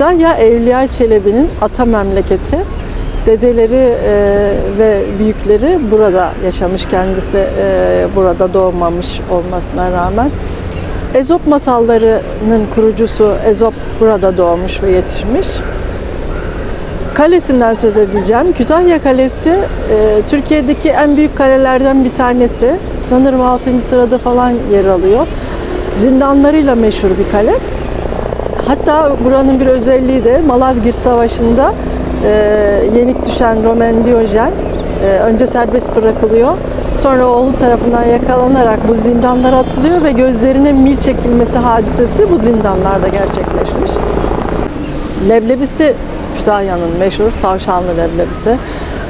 Kütahya Evliya Çelebi'nin ata memleketi. Dedeleri e, ve büyükleri burada yaşamış kendisi e, burada doğmamış olmasına rağmen. Ezop masallarının kurucusu Ezop burada doğmuş ve yetişmiş. Kalesinden söz edeceğim. Kütahya Kalesi e, Türkiye'deki en büyük kalelerden bir tanesi. Sanırım 6. sırada falan yer alıyor. Zindanlarıyla meşhur bir kale. Hatta buranın bir özelliği de Malazgirt Savaşı'nda e, yenik düşen Roman Diyojen e, önce serbest bırakılıyor. Sonra oğlu tarafından yakalanarak bu zindanlara atılıyor ve gözlerine mil çekilmesi hadisesi bu zindanlarda gerçekleşmiş. Leblebisi Kütahya'nın meşhur tavşanlı leblebisi.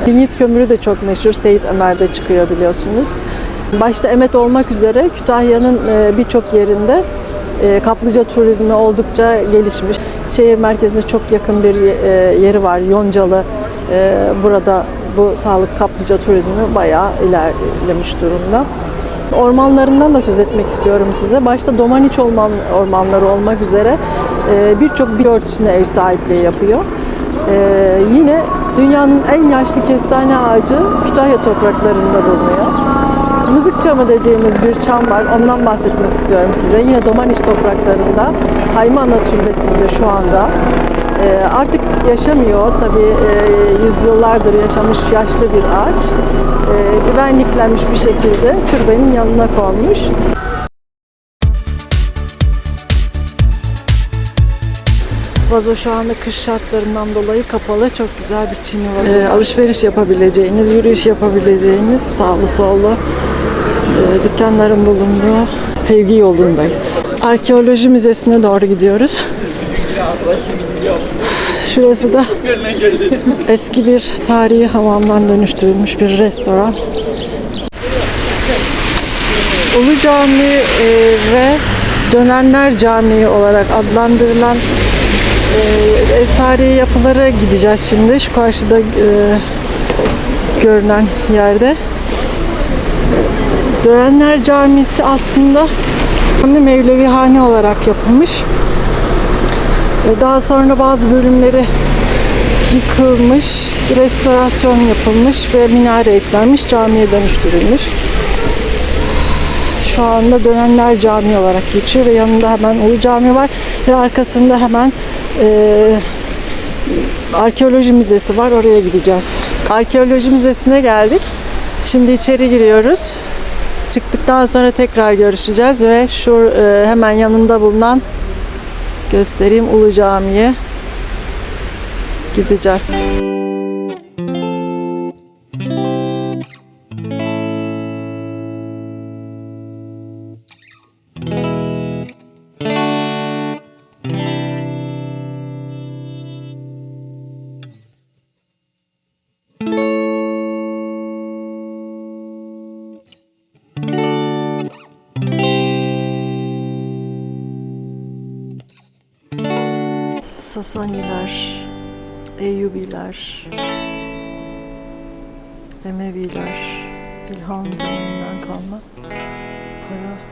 Lignit kömürü de çok meşhur. Seyit Ömer'de çıkıyor biliyorsunuz. Başta Emet olmak üzere Kütahya'nın e, birçok yerinde e, kaplıca turizmi oldukça gelişmiş. Şehir merkezine çok yakın bir e, yeri var. Yoncalı. E, Burada bu sağlık kaplıca turizmi bayağı ilerlemiş durumda. Ormanlarından da söz etmek istiyorum size. Başta Domaniç orman, ormanları olmak üzere e, birçok bitki örtüsüne ev sahipliği yapıyor. E, yine dünyanın en yaşlı kestane ağacı Kütahya topraklarında bulunuyor. Mızık çamı dediğimiz bir çam var. Ondan bahsetmek istiyorum size. Yine Domaniç topraklarında Haymana Türbesi'nde şu anda. E, artık yaşamıyor. Tabii e, yüzyıllardır yaşamış yaşlı bir ağaç. E, güvenliklenmiş bir şekilde türbenin yanına konmuş. Vazo şu anda kış şartlarından dolayı kapalı. Çok güzel bir çini vazo. Ee, alışveriş yapabileceğiniz, yürüyüş yapabileceğiniz sağlı sollu e, dükkanların bulunduğu sevgi yolundayız. Arkeoloji Müzesi'ne doğru gidiyoruz. Şurası da eski bir tarihi hamamdan dönüştürülmüş bir restoran. Ulu Cami e, ve Dönenler Camii olarak adlandırılan e, ev tarihi yapılara gideceğiz şimdi. Şu karşıda e, görünen yerde. Dönenler Camisi aslında Mevlevihane olarak yapılmış. E, Daha sonra bazı bölümleri yıkılmış, restorasyon yapılmış ve minare eklenmiş, camiye dönüştürülmüş. Şu anda Dönenler Camii olarak geçiyor ve yanında hemen Ulu Cami var ve arkasında hemen e, arkeoloji müzesi var. Oraya gideceğiz. Arkeoloji müzesine geldik. Şimdi içeri giriyoruz. Çıktıktan sonra tekrar görüşeceğiz ve şu e, hemen yanında bulunan göstereyim Ulu Cami'ye gideceğiz. Sasaniler, Eyyubiler, Emeviler, İlhan döneminden kalma para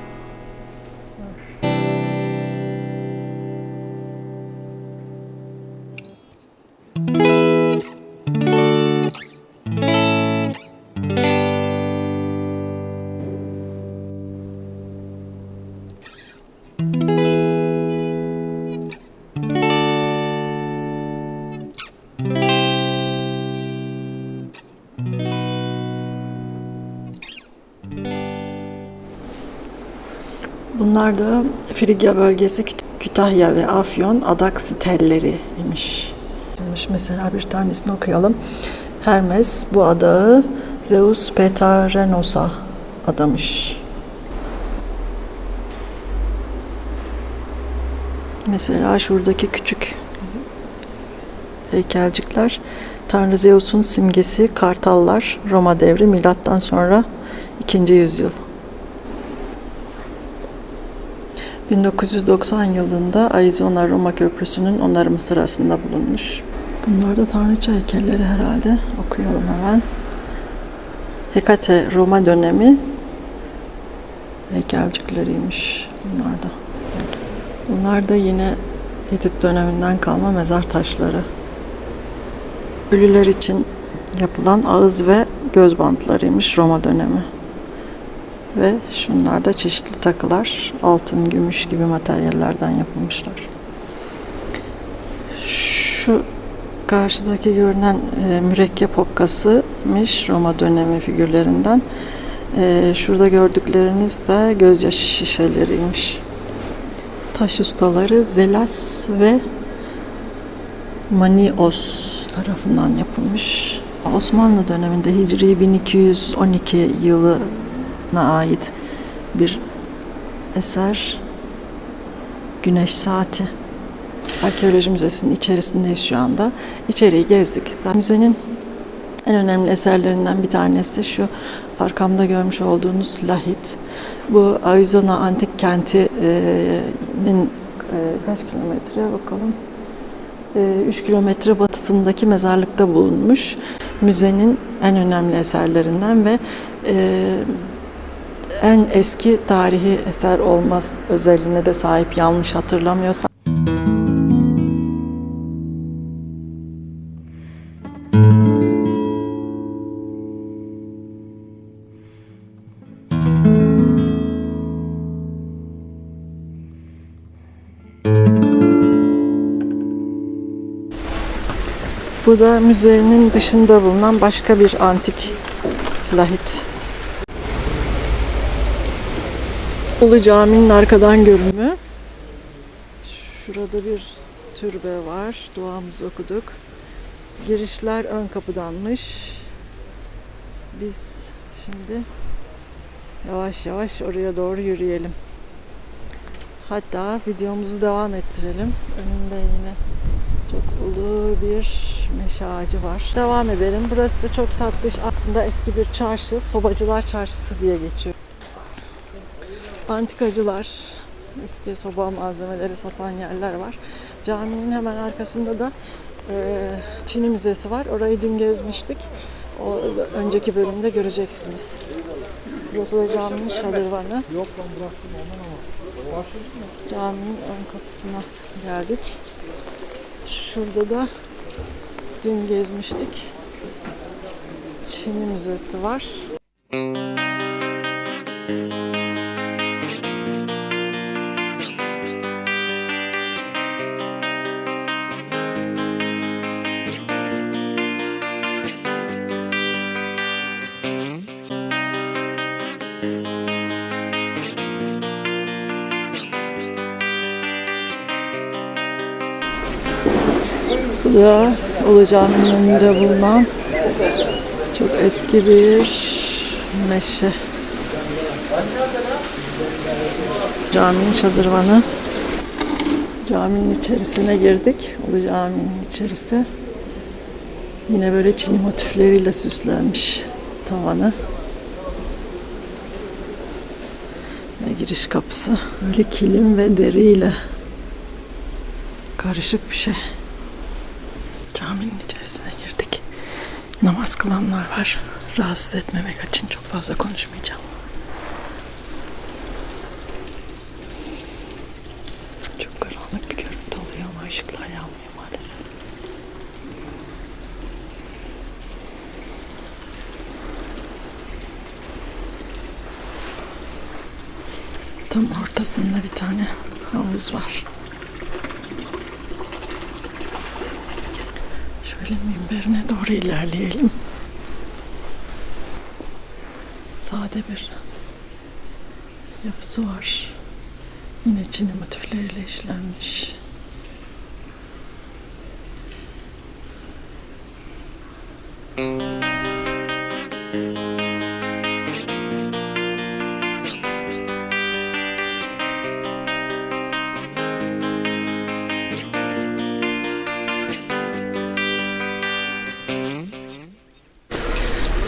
Bunlar Frigya bölgesi Küt- Kütahya ve Afyon adak imiş. Mesela bir tanesini okuyalım. Hermes bu adağı Zeus Petarenos'a adamış. Mesela şuradaki küçük heykelcikler Tanrı Zeus'un simgesi kartallar Roma devri milattan sonra 2. yüzyıl. 1990 yılında Arizona Roma Köprüsü'nün onarımı sırasında bulunmuş. Bunlar da tanrıça heykelleri herhalde. Okuyalım hemen. Hekate Roma dönemi heykelcikleriymiş bunlar da. Bunlar da yine Hitit döneminden kalma mezar taşları. Ölüler için yapılan ağız ve göz bantlarıymış Roma dönemi. Ve şunlar da çeşitli takılar, altın, gümüş gibi materyallerden yapılmışlar. Şu karşıdaki görünen e, mürekkep hokkasıymış Roma dönemi figürlerinden. E, şurada gördükleriniz de gözyaşı şişeleriymiş. Taş ustaları Zelas ve Manios tarafından yapılmış. Osmanlı döneminde Hicri 1212 yılına ait bir eser Güneş Saati. Arkeoloji Müzesi'nin içerisindeyiz şu anda. İçeriği gezdik. Zaten müzenin en önemli eserlerinden bir tanesi şu arkamda görmüş olduğunuz lahit. Bu Arizona Antik Kenti'nin kaç kilometre bakalım? 3 kilometre batısındaki mezarlıkta bulunmuş. Müzenin en önemli eserlerinden ve en eski tarihi eser olmaz özelliğine de sahip yanlış hatırlamıyorsam. Bu da müzenin dışında bulunan başka bir antik lahit. Ulu Cami'nin arkadan görünümü. Şurada bir türbe var. Duamızı okuduk. Girişler ön kapıdanmış. Biz şimdi yavaş yavaş oraya doğru yürüyelim. Hatta videomuzu devam ettirelim. Önünde yine çok ulu bir meşe ağacı var. Devam edelim. Burası da çok tatlış. Aslında eski bir çarşı. Sobacılar Çarşısı diye geçiyor. Antikacılar, eski soba malzemeleri satan yerler var. Caminin hemen arkasında da e, Çin'i Müzesi var. Orayı dün gezmiştik. O önceki bölümde göreceksiniz. Burası da caminin şadırvanı. Yok ben bıraktım ondan ama. Caminin ön kapısına geldik. Şurada da dün gezmiştik. Çin Müzesi var. Bu da Ulu Cami'nin önünde bulunan çok eski bir meşe. Caminin şadırvanı. Caminin içerisine girdik. Ulu Cami'nin içerisi. Yine böyle Çin'i motifleriyle süslenmiş tavanı. Ve giriş kapısı. Böyle kilim ve deriyle karışık bir şey. Caminin içerisine girdik. Namaz kılanlar var. Rahatsız etmemek için çok fazla konuşmayacağım. Çok karanlık bir görüntü oluyor ama ışıklar yanmıyor maalesef. Tam ortasında bir tane havuz var. Şöyle minberine doğru ilerleyelim. Sade bir yapısı var. Yine Çin motifleriyle işlenmiş.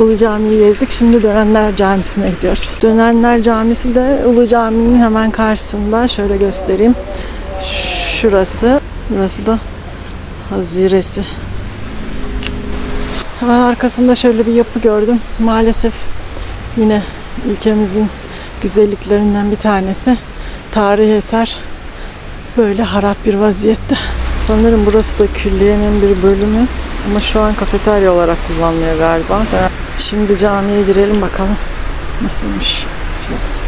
Ulu Cami'yi gezdik. Şimdi Dönenler Camisi'ne gidiyoruz. Dönenler Camisi de Ulu Cami'nin hemen karşısında. Şöyle göstereyim. Şurası. Burası da Haziresi. Hemen arkasında şöyle bir yapı gördüm. Maalesef yine ülkemizin güzelliklerinden bir tanesi. Tarihi eser Böyle harap bir vaziyette. Sanırım burası da külliyenin bir bölümü. Ama şu an kafeterya olarak kullanılıyor galiba. Şimdi camiye girelim bakalım. Nasılmış? Şurası.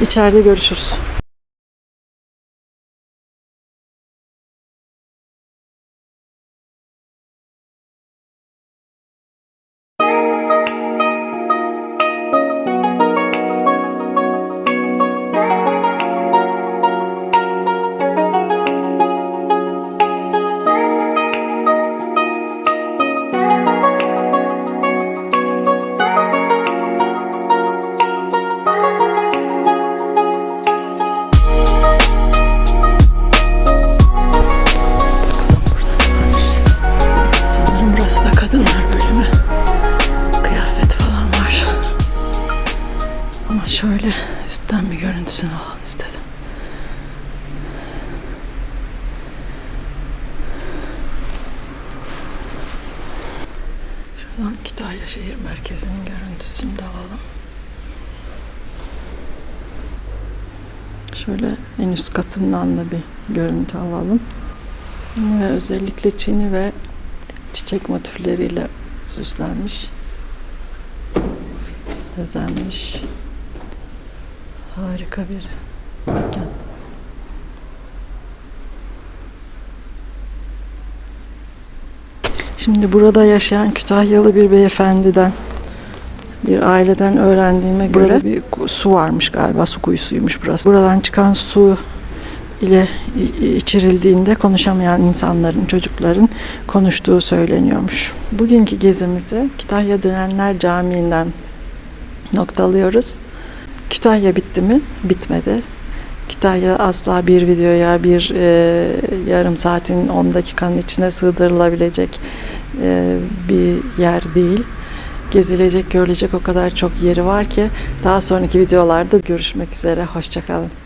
İçeride görüşürüz. Şuradan Kütahya şehir merkezinin görüntüsünü de alalım. Şöyle en üst katından da bir görüntü alalım. Ve özellikle çini ve çiçek motifleriyle süslenmiş. Bezenmiş. Harika bir mekan. Şimdi burada yaşayan Kütahyalı bir beyefendiden bir aileden öğrendiğime göre burada bir su varmış galiba su kuyusuymuş burası. Buradan çıkan su ile içirildiğinde konuşamayan insanların, çocukların konuştuğu söyleniyormuş. Bugünkü gezimizi Kütahya Dönenler Camii'nden noktalıyoruz. Kütahya bitti mi? Bitmedi. Kütahya asla bir videoya, bir e, yarım saatin 10 dakikanın içine sığdırılabilecek e, bir yer değil. Gezilecek, görülecek o kadar çok yeri var ki daha sonraki videolarda görüşmek üzere. Hoşçakalın.